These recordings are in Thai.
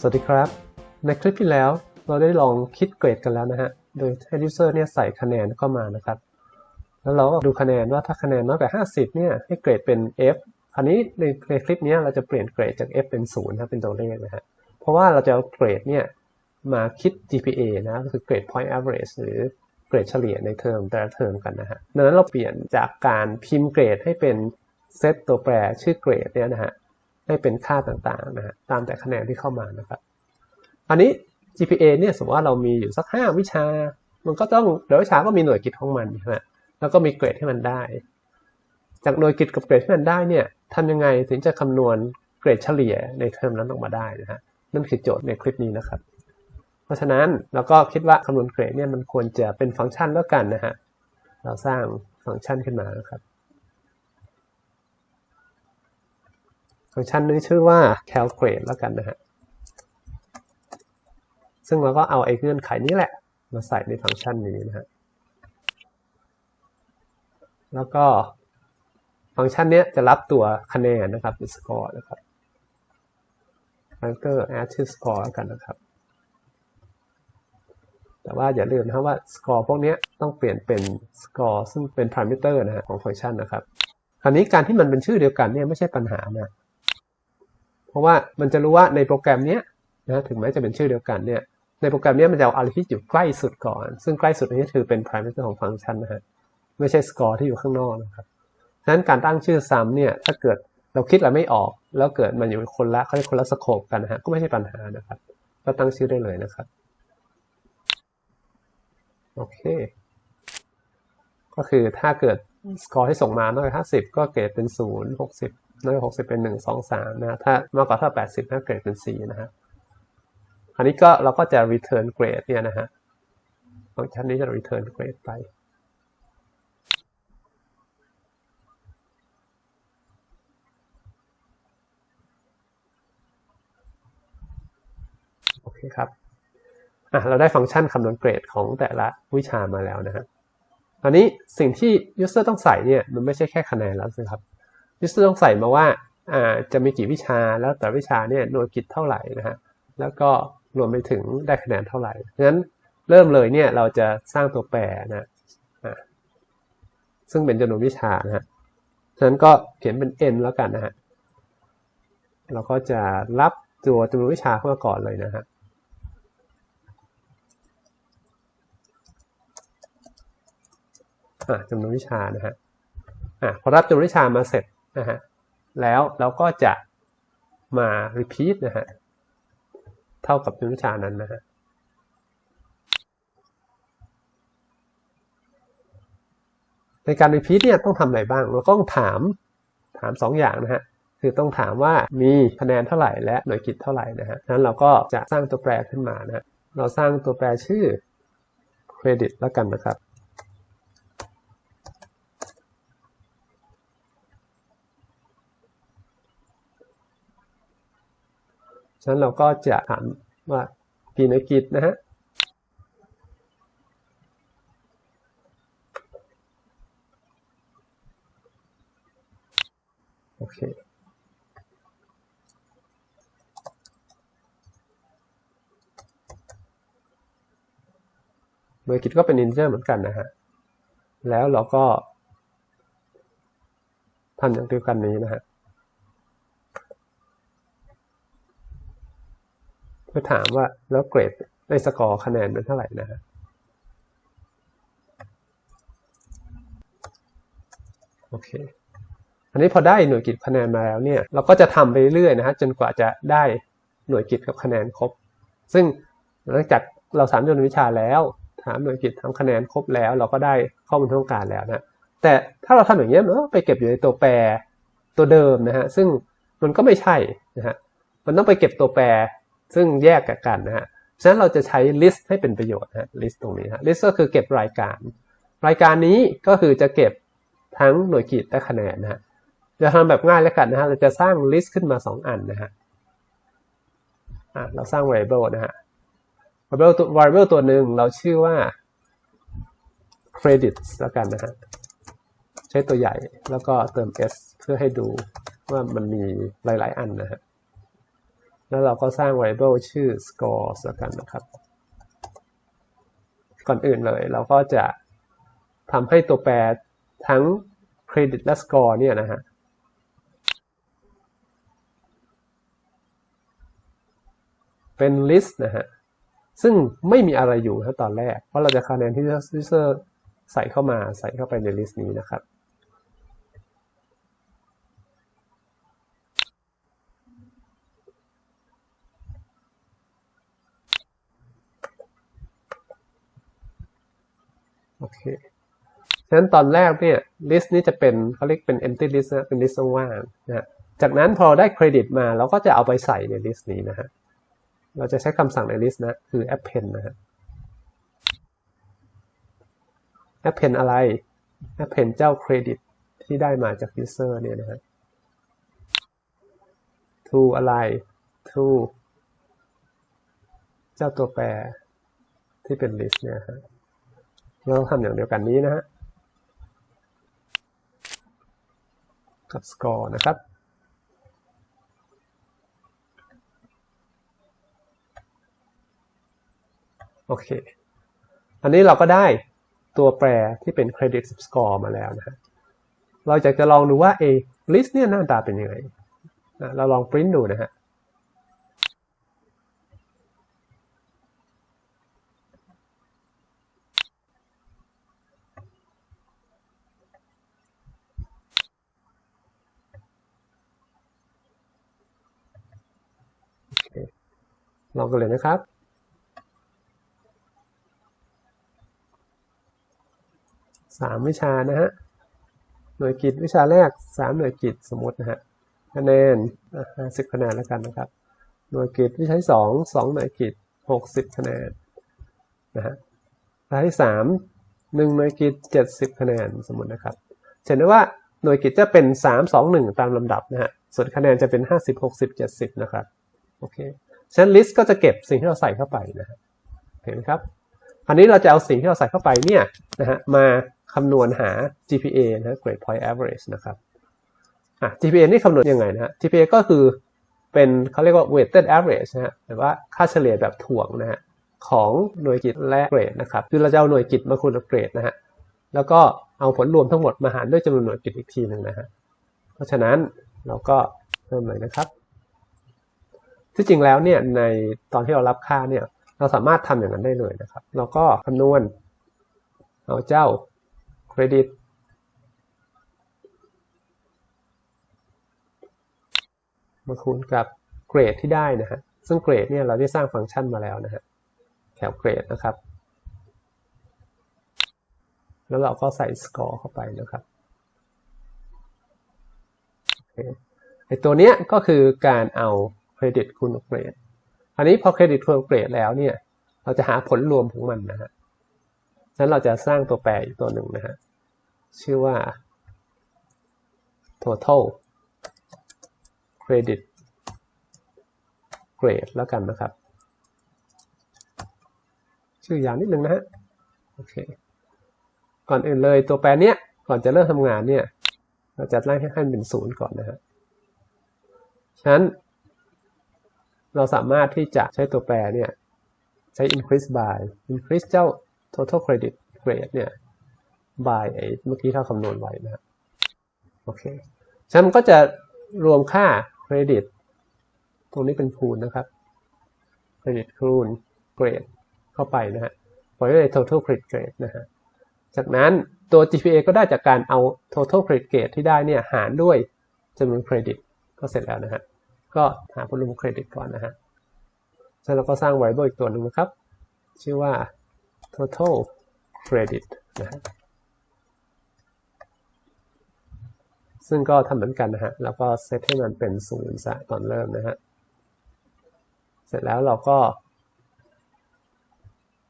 สวัสดีครับ ในคลิปที่แล้วเราได้ลองคิดเกรดกันแล้วนะฮะ โดยให้ user เนี่ยใส่คะแนนเข้ามานะครับ แล้วเราก็ดูคะแนนว่าถ้าคะแนนน้อยกว่า 50 เนี่ยให้เกรดเป็น F อันนี้ในในคลิปนี้เราจะเปลี่ยนเกรดจาก F เป็น0นะเป็นตัวเลขนะฮะ เพราะว่าเราจะเอาเกรดเนี่ยมาคิด GPA นะก็คือเกรด point average หรือเกรดเฉลี่ยในเทอมแต่ละเทอมกันนะฮะดังนั้นเราเปลี่ยนจากการพิมพ์เกรดให้เป็นเซตตัวแปรชื่อเกรดเนี่ยนะฮะ ให้เป็นค่าต่างๆนะฮะตามแต่คะแนนที่เข้ามานะครับอันนี้ GPA เนี่ยสมมติว่าเรามีอยู่สัก 5 วิชา มันก็ต้องเดี๋ยววิชาก็มีหน่วยกิตของมันใช่ไหมแล้วก็มีเกรดให้มันได้ จากหน่วยกิตกับเกรดที่มันได้เนี่ยทำยังไงถึงจะคำนวณเกรดเฉลี่ยในเทอมนั้นออกมาได้นะฮะนั่นคือโจทย์ในคลิปนี้นะครับ เพราะฉะนั้นเราก็คิดว่าคำนวณเกรดเนี่ยมันควรจะเป็นฟังก์ชันแล้วกันนะฮะเราสร้างฟังก์ชันขึ้นมานะครับ ฟังก์ชันนี้ชื่อว่า calculate แล้วกันนะฮะ ซึ่งเราก็เอาไอ้เงื่อนไขนี้แหละ มาใส่ในฟังก์ชันนี้นะฮะ แล้วก็ฟังก์ชันนี้จะรับตัวคะแนนนะครับ score นะครับ anchor add to score แล้วกันนะครับ แต่ว่าอย่าลืมนะครับว่า score พวกนี้ต้องเปลี่ยนเป็น score ซึ่งเป็น parameter นะฮะของฟังก์ชันนะครับคราวนี้การที่มันเป็นชื่อเดียวกันเนี่ยไม่ใช่ปัญหานะ เพราะว่ามันจะรู้ว่าในโปรแกรมนี้นะถึงแม้จะเป็นชื่อเดียวกันเนี่ยในโปรแกรมนี้มันจะเอาอะไรที่อยู่ใกล้สุดก่อน ซึ่งใกล้สุดนี้ถือเป็น parameter ของฟังก์ชันนะฮะ ไม่ใช่ score ที่อยู่ข้างนอกนะครับฉะนั้นการตั้งชื่อซ้ำเนี่ย ถ้าเกิดเราคิดอะไรไม่ออก แล้วเกิดมันอยู่คนละเขาเรียกคนละสโคปกันนะฮะ ก็ไม่ใช่ปัญหานะครับ ก็ตั้งชื่อได้เลยนะครับ โอเค ก็คือถ้าเกิดสกอร์ที่ส่งมาน้อยกว่า50ก็เกรดเป็น0 60 น้อยกว่า60เป็น1 2 3นะถ้ามากกว่าเท่า80นะเกรดเป็น4นะฮะอันนี้ก็เราก็จะ return grade เนี่ยนะฮะฟังก์ชันนี้จะ return grade ไปโอเคครับอะเราได้ฟังก์ชันคำนวณเกรดของแต่ละวิชามาแล้วนะฮะตอนนี้สิ่งที่ user ต้องใส่เนี่ยมันไม่ใช่แค่คะแนนแล้วสิครับ user ต้องใส่มาว่าจะมีกี่วิชาแล้วแต่วิชาเนี่ยหน่วยกิจเท่าไหร่นะฮะแล้วก็รวมไปถึงได้คะแนนเท่าไหร่งั้นเริ่มเลยเนี่ยเราจะสร้างตัวแปรนะซึ่งเป็นจำนวนวิชานะฮะฉะนั้นก็เขียนเป็น n แล้วกันนะฮะเราก็จะรับตัวจำนวนวิชาเข้ามาก่อนเลยนะฮะจำนวนวิชานะฮะอะพอรับจำนวนวิชามาเสร็จ นะฮะแล้วเราก็จะมา repeat นะฮะเท่ากับจำนวนวิชานั้นนะฮะในการ repeat เนี่ยต้องทำอะไรบ้าง เราต้องถามถาม 2 อย่างนะฮะคือต้องถามว่ามีคะแนนเท่าไหร่และหน่วยกิจเท่าไหร่นะฮะนั้นเราก็จะสร้างตัวแปรขึ้นมานะฮะเราสร้างตัวแปรชื่อ credit แล้วกันนะครับ นั้นเราก็จะถามว่ากี่หน่วยกิจนะฮะโอเคหน่วยกิจก็เป็น integer เหมือนกันนะฮะ แล้วเราก็ทำอย่างเดียวกันนี้นะฮะ คือถามว่าแล้วเกรดในสกอร์คะแนนเป็นเท่าไหร่นะฮะโอเค อันนี้พอได้หน่วยกิจคะแนนมาแล้วเนี่ย เราก็จะทำไปเรื่อยๆนะฮะจนกว่าจะได้หน่วยกิจกับคะแนนครบ ซึ่งหลังจากเราสามจนวิชาแล้ว ถามหน่วยกิจทำคะแนนครบแล้ว เราก็ได้ข้อมูลที่ต้องการแล้วนะแต่ถ้าเราทำอย่างนี้ยมันก็ไปเก็บอยู่ในตัวแปรตัวเดิมนะฮะซึ่งมันก็ไม่ใช่นะฮะมันต้องไปเก็บตัวแปร ซึ่งแยกจากกันนะฮะฉะนั้นเราจะใช้ list ให้เป็นประโยชน์นะ list ตรงนี้ฮะ list ก็คือเก็บรายการ รายการนี้ก็คือจะเก็บทั้งหน่วยกิจและคะแนนนะฮะจะทำแบบง่ายแล้วกันนะฮะเราจะสร้าง list ขึ้นมา 2 อันนะฮะอะเราสร้าง variable นะฮะ variable ตัว variable ตัวหนึ่งเราชื่อว่า credits แล้วกันนะฮะใช้ตัวใหญ่แล้วก็เติม s เพื่อให้ดูว่ามันมีหลาย ๆ อันนะฮะ แล้วเราก็สร้าง variable ชื่อ scores แล้วกันนะครับ ก่อนอื่นเลยเราก็จะทำให้ตัวแปรทั้ง credit และ score เนี่ยนะฮะเป็น list นะฮะ ซึ่งไม่มีอะไรอยู่นะตอนแรก เพราะเราจะคะแนนที่ user ใส่เข้ามาใส่เข้าไปใน list นี้นะครับ เคฉะนั้นตอนแรกเนี่ย list นี้จะเป็นเขาเรียกเป็น empty list นะเป็น list ว่างนะฮะจากนั้นพอได้เครดิตมาเราก็จะเอาไปใส่ใน list นี้นะฮะ เราจะใช้คำสั่งใน list นะ คือ append นะฮะ append อะไร append เจ้าเครดิตที่ได้มาจาก user เนี่ยนะฮะ to อะไร to เจ้าตัวแปรที่เป็น list เนี่ยฮะ เราทำอย่างเดียวกันนี้นะฮะกับ score นะครับโอเค อันนี้เราก็ได้ตัวแปรที่เป็น credit score มาแล้วนะฮะเราอยากจะลองดูว่าเอ list เนี่ยหน้าตาเป็นยังไงนะเราลอง print ดูนะฮะ ลองกันเลยนะครับสามวิชานะฮะหน่วยกิจวิชาแรกสามหน่วยกิจสมมตินะฮะคะแนนห้าสิบคะแนนแล้วกันนะครับ หน่วยกิจวิชาที่สองสองหน่วยกิจหกสิบคะแนนนะฮะวิชาที่สามหนึ่งหน่วยกิจเจ็ดสิบคะแนนสมมตินะครับเห็นได้ว่าหน่วยกิจจะเป็นสามสองหนึ่งตามลำดับนะฮะส่วนคะแนนจะเป็นห้าสิบหกสิบเจ็ดสิบนะครับโอเค ฉะนั้น list ก็จะเก็บสิ่งที่เราใส่เข้าไปนะเห็นไหมครับอันนี้เราจะเอาสิ่งที่เราใส่เข้าไปเนี่ยนะฮะมาคำนวณหา GPA นะ grade point average นะครับอะ GPA นี่คำนวณยังไงนะฮะ GPA ก็คือเป็นเขาเรียกว่า weighted average นะฮะหรือว่าค่าเฉลี่ยแบบถ่วงนะฮะของหน่วยกิจและเกรดนะครับ คือเราจะเอาหน่วยกิจมาคูณกับเกรดนะฮะแล้วก็เอาผลรวมทั้งหมดมาหารด้วยจำนวนหน่วยกิจอีกทีหนึ่งนะฮะเพราะฉะนั้นเราก็เริ่มเลยนะครับ ที่จริงแล้วเนี่ยในตอนที่เรารับค่าเนี่ยเราสามารถทำอย่างนั้นได้เลยนะครับ เราก็คำนวณเอาเจ้าเครดิตมาคูณกับเกรดที่ได้นะฮะ ซึ่งเกรดเนี่ยเราได้สร้างฟังก์ชันมาแล้วนะฮะ แถวเกรดนะครับ แล้วเราก็ใส่สกอร์เข้าไปนะครับไอตัวเนี้ยก็คือการเอา เครดิตคูณเกรด อันนี้พอเครดิตคูณเกรดแล้วเนี่ย เราจะหาผลรวมของมันนะฮะฉะนั้นเราจะสร้างตัวแปรอีกตัวหนึ่งนะฮะ ชื่อว่า total credit grade แล้วกันนะครับ ชื่อยาวนิดนึงนะฮะ โอเค ก่อนอื่นเลยตัวแปรเนี้ย ก่อนจะเริ่มทำงานเนี่ย เราจะไล่ให้ขั้นเป็นศูนย์ก่อนนะฮะ ฉะนั้น เราสามารถที่จะใช้ตัวแปรเนี่ยใช้ increase by increase เจ้า total credit grade เนี่ย by ไอ้เมื่อกี้ที่เราคำนวณไว้นะฮะโอเคฉะนั้นมันก็จะรวมค่าเครดิตตรงนี้เป็นคูณนะครับเครดิตคูณเกรดเข้าไปนะฮะปล่อยไว้ใน total credit grade นะฮะจากนั้นตัว GPA ก็ได้จากการเอา total credit grade ที่ได้เนี่ยหารด้วยจำนวนเครดิตก็เสร็จแล้วนะฮะ ก็หาผลรวมเครดิตก่อนนะฮะฉะนั้นเราก็สร้าง variable อีกตัวหนึ่งนะครับ ชื่อว่า total credit นะฮะซึ่งก็ทำเหมือนกันนะฮะ แล้วก็เซตให้มันเป็นศูนย์ซะตอนเริ่มนะฮะ เสร็จแล้วเราก็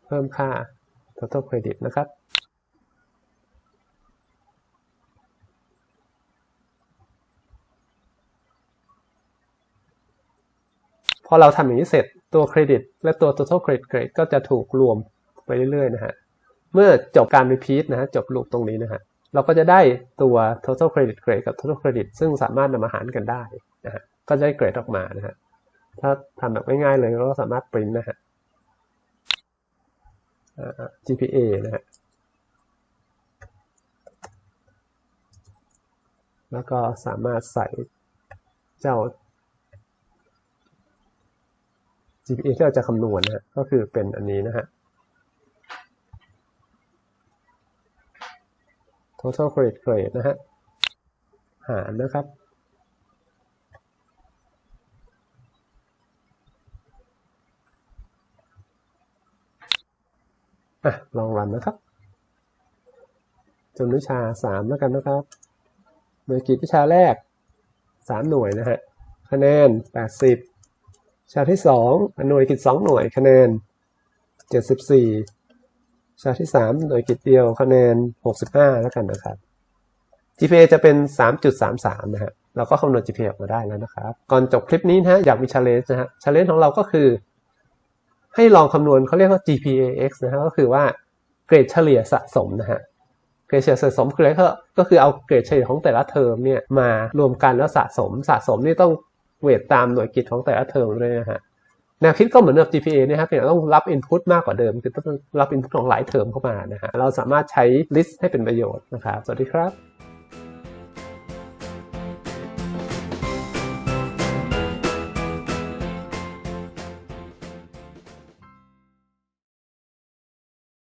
เพิ่มค่า total credit นะครับ พอเราทำอย่างนี้เสร็จตัวเครดิตและตัว total credit grade ก็จะถูกรวมไปเรื่อยๆนะฮะ เมื่อจบการ repeat นะฮะจบลูปตรงนี้นะฮะ เราก็จะได้ตัว total credit grade กับ total credit ซึ่งสามารถนำมาหารกันได้นะฮะ ก็จะได้เกรดออกมานะฮะ ถ้าทำแบบง่ายๆเลยเราก็สามารถปริ้นนะฮะ GPA นะฮะ แล้วก็สามารถใส่เจ้า GPA ที่เราจะคำนวณนะฮะก็คือเป็นอันนี้นะฮะ total credit grade นะฮะ หารนะครับ อะ ลองรันนะครับจนวิชาสามแล้วกันนะครับหน่วยกิจวิชาแรกสามหน่วยนะฮะ คะแนนแปดสิบ วิชาที่สองหน่วยกิจสองหน่วยคะแนนเจ็ดสิบสี่วิชาที่สามหน่วยกิจเดียวคะแนนหกสิบห้าแล้วกันนะครับ GPA จะเป็น 3.33 นะฮะ เราก็คำนวณ GPA ออกมาได้แล้วนะครับ ก่อนจบคลิปนี้นะฮะ อยากมี challenge นะฮะ challenge ของเราก็คือ ให้ลองคำนวณเขาเรียกว่า GPAX นะฮะ ก็คือว่าเกรดเฉลี่ยสะสมนะฮะ เกรดเฉลี่ยสะสมคืออะไรก็ก็คือเอาเกรดเฉลี่ยของแต่ละเทอมเนี่ยมารวมกันแล้วสะสม สะสมนี่ต้อง เวทตามหน่วยกิจของแต่ละเทอมเลยนะฮะแนวคิดก็เหมือนกับ GPA นะครับเพียงแต่ต้องรับ input มากกว่าเดิม คือต้องรับ input ของหลายเทอมเข้ามานะฮะเราสามารถใช้ list ให้เป็นประโยชน์นะครับ สวัสดีครับ